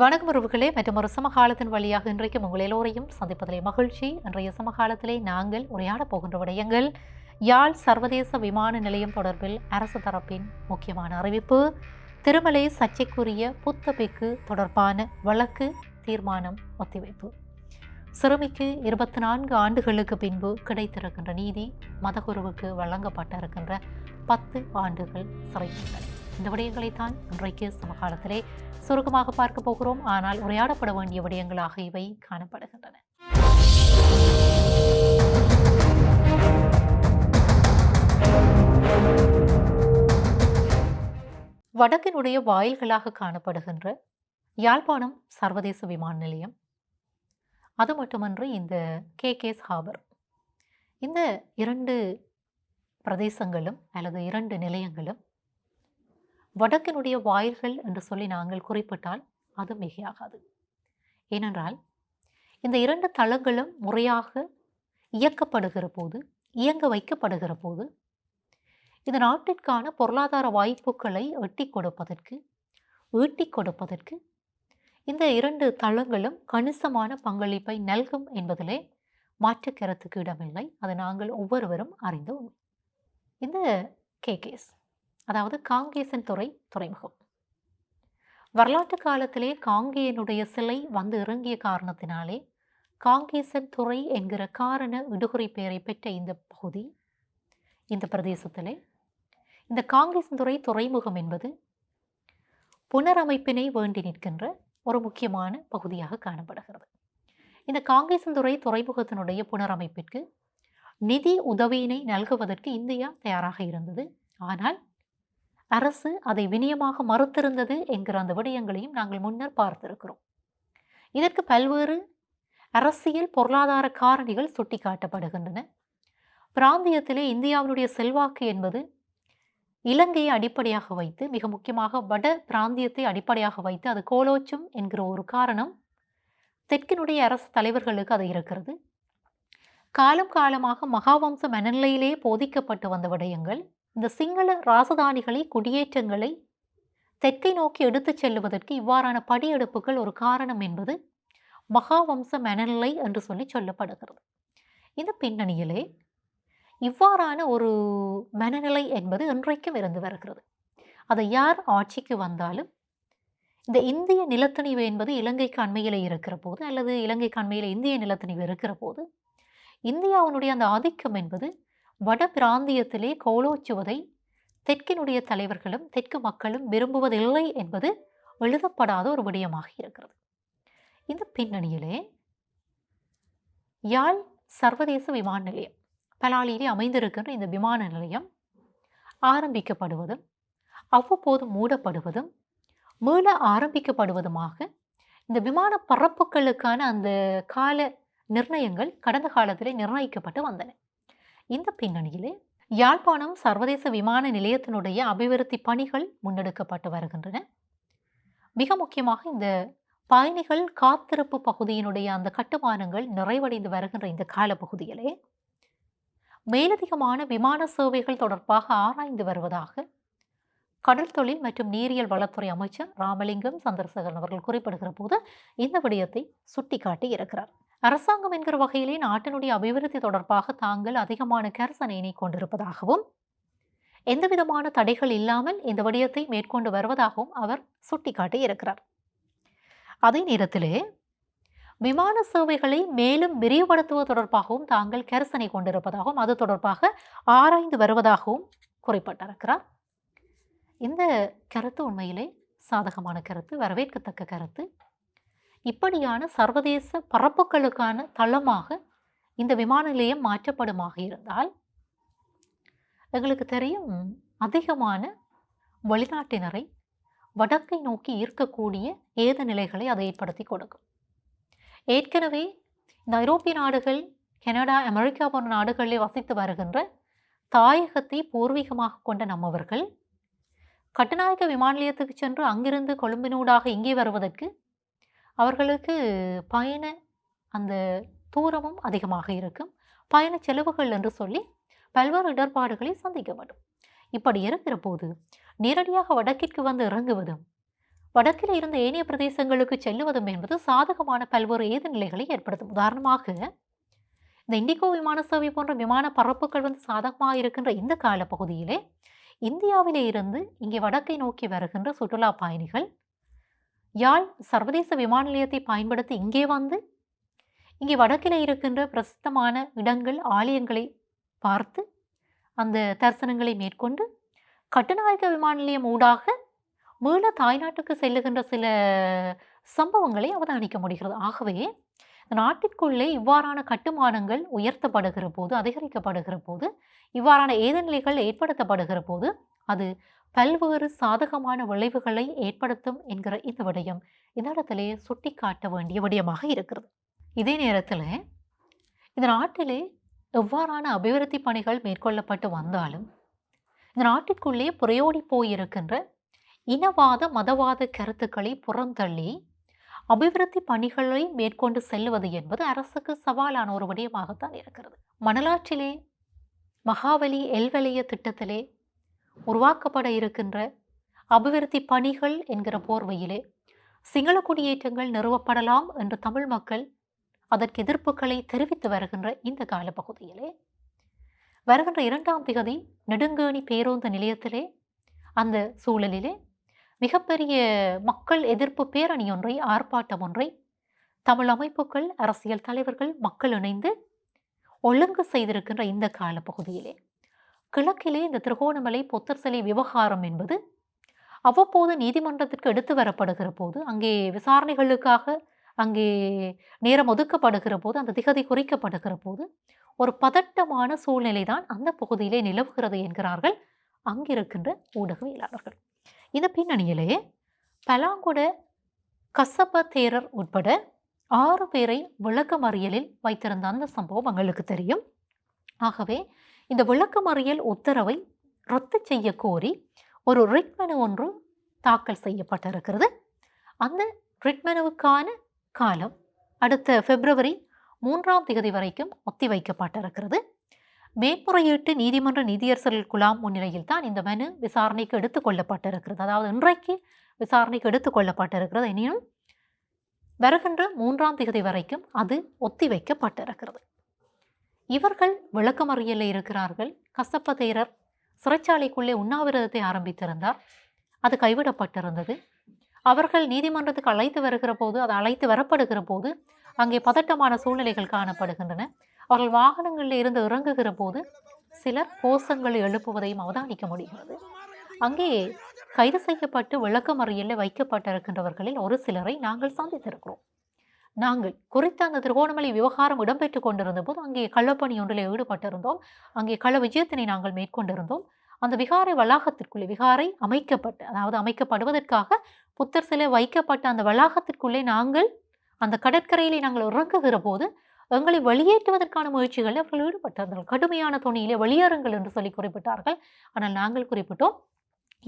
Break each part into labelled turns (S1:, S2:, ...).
S1: வணக்கம் உறவுகளே மற்றும் ஒரு சமகாலத்தின் வழியாக இன்றைக்கும் உங்கள் எல்லோரையும் சந்திப்பதிலே மகிழ்ச்சி. இன்றைய சமகாலத்திலே நாங்கள் உரையாடப் போகின்ற விடயங்கள் யாழ் சர்வதேச விமான நிலையம் தொடர்பில் அரசு தரப்பின் முக்கியமான அறிவிப்பு திருமலை சர்ச்சைக்குரிய புத்தபிக்கு தொடர்பான வழக்கு தீர்மானம் ஒத்திவைப்பு. சிறுமிக்கு இருபத்தி நான்கு ஆண்டுகளுக்கு பின்பு கிடைத்திருக்கின்ற நீதி மதகுருவுக்கு வழங்கப்பட்டிருக்கின்ற பத்து ஆண்டுகள் சிறை தண்டனை இந்த விடயங்களைத்தான் இன்றைக்கு சமகாலத்திலே சுருக்கமாக பார்க்க போகிறோம். ஆனால் உரையாடப்பட வேண்டிய விடயங்களாக இவை காணப்படுகின்றன. வடக்கினுடைய வாயில்களாக காணப்படுகின்ற யாழ்ப்பாணம் சர்வதேச விமான நிலையம். அது மட்டுமன்று இந்த கேகேஸ் ஹாபர் இந்த இரண்டு பிரதேசங்களும் அல்லது இரண்டு நிலையங்களும் வடக்கினுடைய வாயில்கள் என்று சொல்லி நாங்கள் குறிப்பிட்டால் அது மிகையாகாது. ஏனென்றால் இந்த இரண்டு தளங்களும் முறையாக இயக்கப்படுகிற போது இயங்க வைக்கப்படுகிற போது இந்த நாட்டிற்கான பொருளாதார வாய்ப்புகளை எட்டி கொடுப்பதற்கு ஈட்டி கொடுப்பதற்கு இந்த இரண்டு தளங்களும் கணிசமான பங்களிப்பை நல்கும் என்பதிலே மாற்று கருத்துக்கு இடமில்லை. அதை நாங்கள் ஒவ்வொருவரும் அறிந்த இந்த இந்த கேகேஸ் அதாவது காங்கேசன் துறை துறைமுகம். வரலாற்று காலத்திலே காங்கேயனுடைய சிலை வந்து இறங்கிய காரணத்தினாலே காங்கேசன் துறை என்கிற காரண விடுகுறை பெயரை பெற்ற இந்த பகுதி இந்த பிரதேசத்திலே. இந்த காங்கேசன் துறை துறைமுகம் என்பது புனரமைப்பினை வேண்டி நிற்கின்ற ஒரு முக்கியமான பகுதியாக காணப்படுகிறது. இந்த காங்கேசன்துறை துறைமுகத்தினுடைய புனரமைப்பிற்கு நிதி உதவியினை நல்குவதற்கு இந்தியா தயாராக இருந்தது. ஆனால் அரசு அதை வினியமாக மறுத்திருந்தது என்கிற அந்த விடயங்களையும் நாங்கள் முன்னர் பார்த்திருக்கிறோம். இதற்கு பல்வேறு அரசியல் பொருளாதார காரணிகள் சுட்டிக்காட்டப்படுகின்றன. பிராந்தியத்திலே இந்தியாவினுடைய செல்வாக்கு என்பது இலங்கையை அடிப்படையாக வைத்து மிக முக்கியமாக வட பிராந்தியத்தை அடிப்படையாக வைத்து அது கோலோச்சும் என்கிற ஒரு காரணம் தெற்கினுடைய அரசு தலைவர்களுக்கு அது இருக்கிறது. காலம் காலமாக மகாவம்ச மனநிலையிலே போதிக்கப்பட்டு வந்த விடயங்கள் இந்த சிங்கள ராசதானிகளை குடியேற்றங்களை தெற்கை நோக்கி எடுத்துச் செல்லுவதற்கு இவ்வாறான படியெடுப்புகள் ஒரு காரணம் என்பது மகாவம்ச மனநிலை என்று சொல்லி சொல்லப்படுகிறது. இந்த பின்னணியிலே இவ்வாறான ஒரு மனநிலை என்பது இன்றைக்கும் இருந்து வருகிறது. அதை யார் ஆட்சிக்கு வந்தாலும் இந்த இந்திய நிலத்தணிவு என்பது இலங்கைக்கு அண்மையில் இருக்கிற போது அல்லது இலங்கைக்கு அண்மையில் இந்திய நிலத்தணிவு இருக்கிற போது இந்தியாவினுடைய அந்த ஆதிக்கம் என்பது வட பிராந்தியத்திலே கோலோச்சுவதை தெற்கினுடைய தலைவர்களும் தெற்கு மக்களும் விரும்புவதில்லை என்பது எழுதப்படாத ஒரு விடயமாக இருக்கிறது. இந்த பின்னணியிலே யாழ் சர்வதேச விமான நிலையம் பலாலியிலே அமைந்திருக்கின்ற இந்த விமான நிலையம் ஆரம்பிக்கப்படுவதும் அவ்வப்போது மூடப்படுவதும் மீள ஆரம்பிக்கப்படுவதுமாக இந்த விமான பரப்புகளுக்கான அந்த கால நிர்ணயங்கள் கடந்த காலத்திலே நிர்ணயிக்கப்பட்டு வந்தன. இந்த பின்னணியிலே யாழ்ப்பாணம் சர்வதேச விமான நிலையத்தினுடைய அபிவிருத்தி பணிகள் முன்னெடுக்கப்பட்டு வருகின்றன. மிக முக்கியமாக இந்த பயணிகள் காத்திருப்பு பகுதியினுடைய அந்த கட்டுமானங்கள் நிறைவடைந்து வருகின்ற இந்த காலப்பகுதியிலே மேலதிகமான விமான சேவைகள் தொடர்பாக ஆராய்ந்து வருவதாக கடல் தொழில் மற்றும் நீரியல் வளத்துறை அமைச்சர் ராமலிங்கம் சந்திரசேகரன் அவர்கள் குறிப்பிடுகிற போது இந்த விடயத்தை சுட்டிக்காட்டி இருக்கிறார் அரசாங்கம் என்கிற வகையிலே நாட்டினுடைய அபிவிருத்தி தொடர்பாக தாங்கள் அதிகமான கரசனையினை கொண்டிருப்பதாகவும் எந்தவிதமான தடைகள் இல்லாமல் இந்த விடயத்தை மேற்கொண்டு வருவதாகவும் அவர் சுட்டிக்காட்டி இருக்கிறார். அதே நேரத்திலே விமான சேவைகளை மேலும் விரிவுபடுத்துவது தொடர்பாகவும் தாங்கள் கரிசனை கொண்டிருப்பதாகவும் அது தொடர்பாக ஆராய்ந்து வருவதாகவும் குறிப்பிட்டிருக்கிறார். இந்த கருத்து உண்மையிலே சாதகமான கருத்து வரவேற்கத்தக்க கருத்து. இப்படியான சர்வதேச பரப்புகளுக்கான தளமாக இந்த விமான நிலையம் மாற்றப்படுமாக இருந்தால் எங்களுக்கு தெரியும் அதிகமான வெளிநாட்டினரை வடக்கை நோக்கி ஈர்க்கக்கூடிய ஏத நிலைகளை அதை ஏற்படுத்தி கொடுக்கும். ஏற்கனவே இந்த ஐரோப்பிய நாடுகள் கனடா அமெரிக்கா போன்ற நாடுகளில் வசித்து வருகின்ற தாயகத்தை பூர்வீகமாக கொண்ட நம்மவர்கள் கட்டுநாயக்க விமான நிலையத்துக்கு சென்று அங்கிருந்து கொழும்பினூடாக இங்கே வருவதற்கு அவர்களுக்கு பயண அந்த தூரமும் அதிகமாக இருக்கும். பயண செலவுகள் என்று சொல்லி பல்வேறு இடர்பாடுகளை சந்திக்க வேண்டும். இப்படி இருக்கிற போது நேரடியாக வடக்கிற்கு வந்து இறங்குவதும் வடக்கில் இருந்த ஏனைய பிரதேசங்களுக்கு செல்லுவதும் என்பது சாதகமான பல்வேறு ஏது நிலைகளை ஏற்படுத்தும். உதாரணமாக இந்த இண்டிகோ விமான சேவை போன்ற விமான பரப்புகள் வந்து சாதகமாக இருக்கின்ற இந்த காலப்பகுதியிலே இந்தியாவிலே இருந்து இங்கே வடக்கை நோக்கி வருகின்ற சுற்றுலா பயணிகள் யாழ் சர்வதேச விமான நிலையத்தை பயன்படுத்தி இங்கே வந்து இங்கே வடக்கில் இருக்கின்ற பிரசித்தமான இடங்கள் ஆலயங்களை பார்த்து அந்த தரிசனங்களை மேற்கொண்டு கட்டுநாயக்க விமான நிலையம் ஊடாக மீள தாய்நாட்டுக்கு செல்லுகின்ற சில சம்பவங்களை அவதானிக்க முடிகிறது. ஆகவே நாட்டிற்குள்ளே இவ்வாறான கட்டுமானங்கள் உயர்த்தப்படுகிற போது அதிகரிக்கப்படுகிற போது இவ்வாறான ஏதநிலைகள் ஏற்படுத்தப்படுகிற போது அது பல்வேறு சாதகமான விளைவுகளை ஏற்படுத்தும் என்கிற இந்த விடயம். இந்த இடத்திலே சுட்டி காட்ட வேண்டிய விடயமாக இருக்கிறது. இதே நேரத்தில் இந்த நாட்டிலே எவ்வாறான அபிவிருத்தி பணிகள் மேற்கொள்ளப்பட்டு வந்தாலும் இந்த நாட்டிற்குள்ளே புறையோடி போயிருக்கின்ற இனவாத மதவாத கருத்துக்களை புறந்தள்ளி அபிவிருத்தி பணிகளை மேற்கொண்டு செல்வது என்பது அரசுக்கு சவாலான ஒரு விடயமாகத்தான் இருக்கிறது. மணலாற்றிலே மகாவலி எல்வலைய திட்டத்திலே உருவாக்கப்பட இருக்கின்ற அபிவிருத்தி பணிகள் என்கிற போர்வையிலே சிங்கள குடியேற்றங்கள் நிறுவப்படலாம் என்று தமிழ் மக்கள் அதற்கு எதிர்ப்புகளை தெரிவித்து வருகின்ற இந்த காலப்பகுதியிலே. வருகின்ற இரண்டாம் திகதி நெடுங்கேணி பேருந்து நிலையத்திலே அந்த சூழலிலே மிகப்பெரிய மக்கள் எதிர்ப்பு பேரணி ஒன்றை ஆர்ப்பாட்டம் ஒன்றை தமிழ் அமைப்புகள் அரசியல் தலைவர்கள் மக்கள் இணைந்து ஒழுங்கு செய்திருக்கின்ற இந்த காலப்பகுதியிலே. கிழக்கிலே இந்த திருகோணமலை பொத்தர் சிலை விவகாரம் என்பது அவ்வப்போது நீதிமன்றத்திற்கு எடுத்து வரப்படுகிற போது அங்கே விசாரணைகளுக்காக அங்கே நேரம் ஒதுக்கப்படுகிற போது அந்த திகதி குறிக்கப்படுகிற போது ஒரு பதட்டமான சூழ்நிலை தான் அந்த பகுதியிலே நிலவுகிறது என்கிறார்கள் அங்கிருக்கின்ற ஊடகவியலாளர்கள். இந்த பின்னணியிலே பலாங்குட கசப்ப தேரர் உட்பட ஆறு பேரை விளக்கமறியலில் வைத்திருந்த அந்த சம்பவம் எங்களுக்கு தெரியும். ஆகவே இந்த விளக்கமறியல் உத்தரவை ரத்து செய்ய கோரி ஒரு ரிட் மனு ஒன்று தாக்கல் செய்யப்பட்டிருக்கிறது. அந்த ரிட் மனுவுக்கான காலம் அடுத்த பிப்ரவரி மூன்றாம் தேதி வரைக்கும் ஒத்திவைக்கப்பட்டிருக்கிறது மேன்முறையீட்டு நீதிமன்ற நிதியரசர்கள் குழாம் முன்னிலையில் தான் இந்த மனு விசாரணைக்கு எடுத்துக்கொள்ளப்பட்டிருக்கிறது அதாவது இன்றைக்கு விசாரணைக்கு எடுத்துக்கொள்ளப்பட்டிருக்கிறது எனினும் வருகின்ற மூன்றாம் தேதி வரைக்கும் அது ஒத்திவைக்கப்பட்டிருக்கிறது இவர்கள் விளக்கமறியலில் இருக்கிறார்கள். கசப்ப தேரர் சிறைச்சாலைக்குள்ளே உண்ணாவிரதத்தை ஆரம்பித்திருந்தார். அது கைவிடப்பட்டிருந்தது. அவர்கள் நீதிமன்றத்துக்கு அழைத்து வருகிற போது அது அழைத்து வரப்படுகிற போது அங்கே பதட்டமான சூழ்நிலைகள் காணப்படுகின்றன. அவர்கள் வாகனங்களில் இருந்து இறங்குகிற போது சிலர் கோஷங்களை எழுப்புவதையும் அவதானிக்க முடிகிறது. அங்கே கைது செய்யப்பட்டு விளக்கமறியலில் வைக்கப்பட்டிருக்கின்றவர்களில் ஒரு சிலரை நாங்கள் சந்தித்திருக்கிறோம். நாங்கள் குறித்த அந்த திருகோணமலை விவகாரம் இடம்பெற்றுக் கொண்டிருந்த போது அங்கே கள்ளப்பணி ஒன்றில் ஈடுபட்டிருந்தோம். அங்கே கள்ள விஜயத்தினை நாங்கள் மேற்கொண்டிருந்தோம். அந்த விகாரை வளாகத்திற்குள்ளே விகாரை அமைக்கப்பட்டு அதாவது அமைக்கப்படுவதற்காக புத்தர் சிலை வைக்கப்பட்ட அந்த வளாகத்திற்குள்ளே நாங்கள் அந்த கடற்கரையிலே நாங்கள் உறங்குகிற போது எங்களை வெளியேற்றுவதற்கான முயற்சிகளில் அவர்கள் ஈடுபட்டார்கள். கடுமையான துணியிலே வெளியேறுங்கள் என்று சொல்லி குறிப்பிட்டார்கள். ஆனால் நாங்கள் குறிப்பிட்டோம்.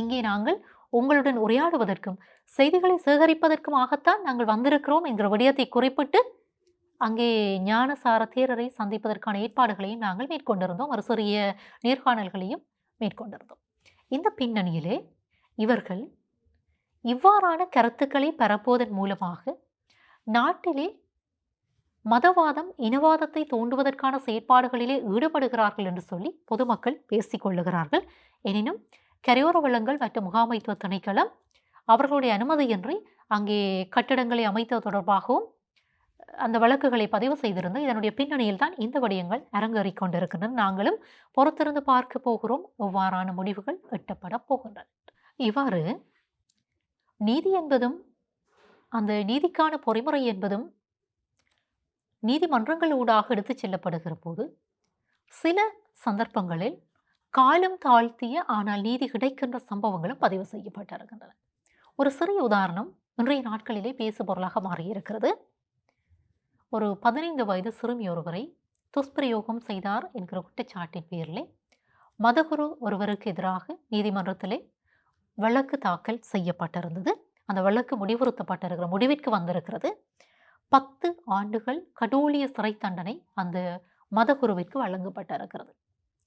S1: இங்கே நாங்கள் உங்களுடன் உரையாடுவதற்கும் செய்திகளை சேகரிப்பதற்குமாகத்தான் நாங்கள் வந்திருக்கிறோம் என்கிற விடயத்தை குறிப்பிட்டு அங்கே ஞானசார தேரரை சந்திப்பதற்கான ஏற்பாடுகளையும் நாங்கள் மேற்கொண்டிருந்தோம். ஒரு சிறிய நேர்காணல்களையும் மேற்கொண்டிருந்தோம். இந்த பின்னணியிலே இவர்கள் இவ்வாறான கருத்துக்களை பரப்புவதன் மூலமாக நாட்டிலே மதவாதம் இனவாதத்தை தூண்டுவதற்கான செயற்பாடுகளிலே ஈடுபடுகிறார்கள் என்று சொல்லி பொதுமக்கள் பேசிக்கொள்ளுகிறார்கள் எனினும் கரையோர வளங்கள் மற்றும் முகாமைத்துவ திணைக்களம் அவர்களுடைய அனுமதியின்றி அங்கே கட்டிடங்களை அமைத்தது தொடர்பாகவும் அந்த வழக்குகளை பதிவு செய்திருந்து இதனுடைய பின்னணியில் தான் இந்த விடயங்கள் அரங்கேறிக் கொண்டிருக்கின்றன. நாங்களும் பொறுத்திருந்து பார்க்க போகிறோம். இவ்வாறான முடிவுகள் எட்டப்பட போகின்றன. இவ்வாறு நீதி என்பதும் அந்த நீதிக்கான பொறிமுறை என்பதும் நீதிமன்றங்கள் ஊடாக எடுத்துச் செல்லப்படுகிற போது சில சந்தர்ப்பங்களில் காலம் தாழ்த்திய ஆனால் நீதி கிடைக்கின்ற சம்பவங்களும் பதிவு செய்யப்பட்டிருக்கின்றன. ஒரு சிறிய உதாரணம் இன்றைய நாட்களிலே பேசு பொருளாக மாறியிருக்கிறது. ஒரு பதினைந்து வயது சிறுமி ஒருவரை துஷ்பிரயோகம் செய்தார் என்கிற குற்றச்சாட்டின் பேரிலே மதகுரு ஒருவருக்கு எதிராக நீதிமன்றத்திலே வழக்கு தாக்கல் செய்யப்பட்டிருந்தது. அந்த வழக்கு முடிவுறுத்தப்பட்டிருக்கிற முடிவிற்கு வந்திருக்கிறது. பத்து ஆண்டுகள் கடூழிய சிறை தண்டனை அந்த மதகுருவிற்கு வழங்கப்பட்டிருக்கிறது.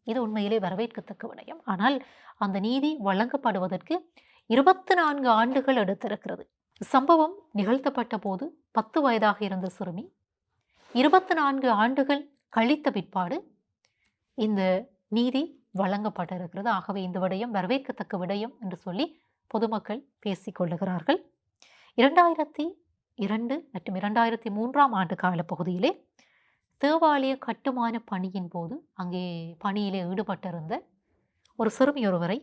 S1: இது உண்மையிலே வரவேற்கத்தக்க விடயம். ஆனால் அந்த நீதி வழங்கப்படுவதற்கு இருபத்தி நான்கு ஆண்டுகள் எடுத்திருக்கிறது. சம்பவம் நிகழ்த்தப்பட்ட போது பத்து வயதாக இருந்த சிறுமி இருபத்தி நான்கு ஆண்டுகள் கழித்த பிற்பாடு இந்த நீதி வழங்கப்பட்டிருக்கிறது. ஆகவே இந்த விடயம் வரவேற்கத்தக்க விடயம் என்று சொல்லி பொதுமக்கள் பேசிக்கொள்ளுகிறார்கள் இரண்டாயிரத்தி இரண்டு மற்றும் இரண்டாயிரத்தி மூன்றாம் ஆண்டு கால பகுதியிலே தேவாலய கட்டுமான பணியின் போது அங்கே பணியிலே ஈடுபட்டிருந்த ஒரு சிறுமி ஒருவரை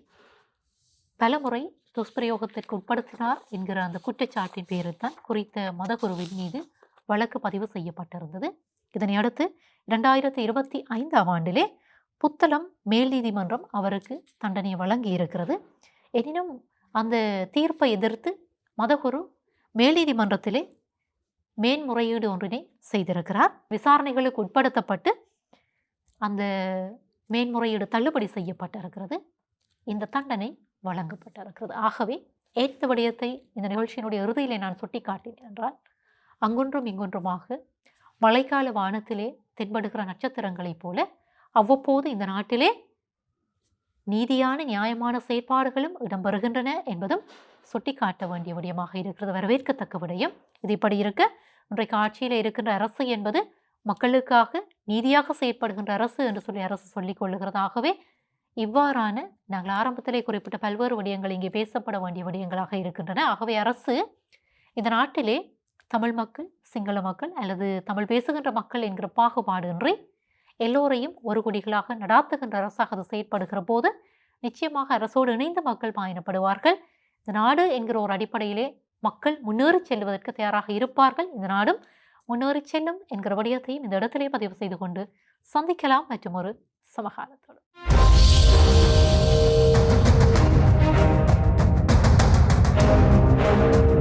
S1: பலமுறை துஷ்பிரயோகத்திற்கு உட்படுத்தினார் என்கிற அந்த குற்றச்சாட்டின் பேரில் தான் குறித்த மதகுருவின் மீது வழக்கு பதிவு செய்யப்பட்டிருந்தது. இதனை அடுத்து இரண்டாயிரத்தி இருபத்தி ஐந்தாம் ஆண்டிலே புத்தளம் மேல் நீதிமன்றம் அவருக்கு தண்டனை வழங்கி இருக்கிறது. எனினும் அந்த தீர்ப்பை எதிர்த்து மதகுரு மேல் நீதிமன்றத்திலே மேன்முறையீடு ஒன்றினை செய்திருக்கிறார். விசாரணைகளுக்கு உட்படுத்தப்பட்டு அந்த மேன்முறையீடு தள்ளுபடி செய்யப்பட்டிருக்கிறது. இந்த தண்டனை வழங்கப்பட்டிருக்கிறது. ஆகவே ஏற்ற விடயத்தை இந்த நிகழ்ச்சியினுடைய இறுதியிலே நான் சுட்டிக்காட்டினேன் என்றால் அங்கொன்றும் இங்கொன்றுமாக மழைக்கால வானத்திலே தென்படுகிற நட்சத்திரங்களைப் போல அவ்வப்போது இந்த நாட்டிலே நீதியான நியாயமான செயற்பாடுகளும் இடம்பெறுகின்றன என்பதும் சுட்டிக்காட்ட வேண்டிய விடயமாக இருக்கிறது. வரவேற்கத்தக்க விடயம் இது. இப்படி இருக்க இன்றைக்கு ஆட்சியில் இருக்கின்ற அரசு என்பது மக்களுக்காக நீதியாக செயற்படுகின்ற அரசு என்று சொல்லி அரசு சொல்லிக் கொள்ளுகிறதாகவே இவ்வாறான நாங்கள் ஆரம்பத்திலே குறிப்பிட்ட பல்வேறு விடயங்கள் இங்கே பேசப்பட வேண்டிய விடயங்களாக இருக்கின்றன. ஆகவே அரசு இந்த நாட்டிலே தமிழ் மக்கள் சிங்கள மக்கள் அல்லது தமிழ் பேசுகின்ற மக்கள் என்கிற பாகுபாடின்றி எல்லோரையும் ஒரு குடிகளாக நடாத்துகின்ற அரசாக அது செயற்படுகிற போது நிச்சயமாக அரசோடு இணைந்து மக்கள் பயணப்படுவார்கள் இந்த நாடு என்கிற ஒரு அடிப்படையிலே மக்கள் முன்னேறி செல்வதற்கு தயாராக இருப்பார்கள். இந்த நாடும் முன்னேறி செல்லும் என்கிற விடயத்தையும் இந்த இடத்திலே பதிவு செய்து கொண்டு சந்திக்கலாம். மற்றும் ஒரு சமகாலத்தோடு thank you